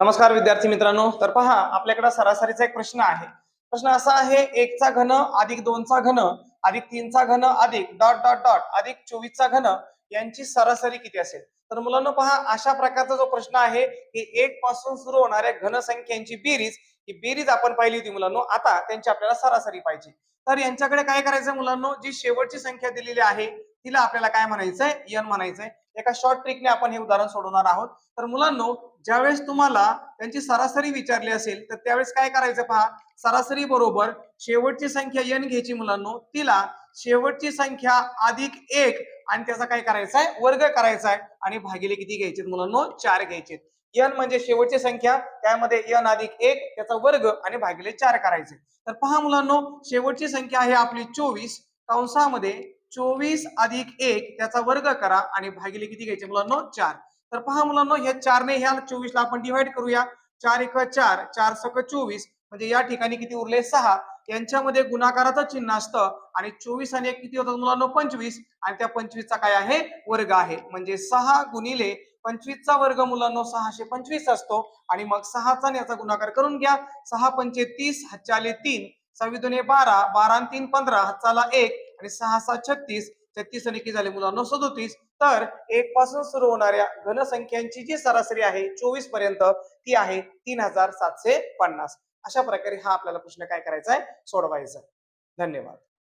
नमस्कार विद्यार्थी मित्रांनो तर पहा आपल्याकडे सरासरीचा एक प्रश्न आहे. प्रश्न असा आहे एकचा घन अधिक दोनचा घन अधिक तीनचा घन अधिक डॉट डॉट डॉट अधिक चोवीसचा घन यांची सरासरी किती असेल? तर मुलांना पहा अशा प्रकारचा जो प्रश्न आहे की एक पासून सुरू होणाऱ्या घनसंख्यांची बेरीज ही बेरीज आपण पाहिली होती मुलांनो. आता त्यांची आपल्याला सरासरी पाहिजे. तर यांच्याकडे काय करायचं मुलांनो? जी शेवटची संख्या दिलेली आहे तिला आपल्याला काय म्हणायचंय? यन म्हणायचंय. एका शॉर्ट ट्रिकने आपण हे उदाहरण सोडवणार आहोत. तर मुलांनो ज्यावेळेस तुम्हाला त्यांची सरासरी विचारली असेल तर त्यावेळेस काय करायचं पहा? सरासरी बरोबर शेवटची संख्या एन घ्यायची मुलांनो. तिला शेवटची संख्या अधिक एक आणि त्याचा काय करायचा आहे? वर्ग करायचा आहे. आणि भागिले किती घ्यायचे मुलांनो? चार घ्यायचे एन म्हणजे शेवटची संख्या त्यामध्ये एन अधिक एक त्याचा वर्ग आणि भागिले चार करायचे. तर पहा मुलांनो शेवटची संख्या आहे आपली चोवीस. कंसामध्ये चोवीस अधिक एक त्याचा वर्ग करा आणि भागिले किती घ्यायचे मुलांनो? चार. तर पहा मुलांनो ह्या चारने ह्या चोवीसला आपण डिवाइड करूया. चार एक चार चार सक चोवीस म्हणजे या ठिकाणी किती उरले? सहा. यांच्यामध्ये गुणाकाराचं चिन्ह असतं आणि चोवीस आणि एक किती होतात मुलांनो? पंचवीस. आणि त्या पंचवीसचा काय आहे? वर्ग आहे. म्हणजे सहा गुणिले पंचवीसचा वर्ग मुलांनो सहाशे पंचवीस असतो. आणि मग सहाचा याचा गुणाकार करून घ्या. सहा पंचे तीस हच्चाले तीन. सव्वीस दोन्ही बारा बारा आणि तीन पंधरा हच्चाला एक. आणि सहा सात छत्तीस छत्तीस आणि किती झाले मुलांनो? सदोतीस. तर एक पासून सुरू होणाऱ्या घनसंख्यांची जी सरासरी आहे चोवीसपर्यंत ती आहे तीन हजार सातशे पन्नास. अशा प्रकारे हा आपल्याला प्रश्न काय करायचा आहे? सोडवायचा धन्यवाद.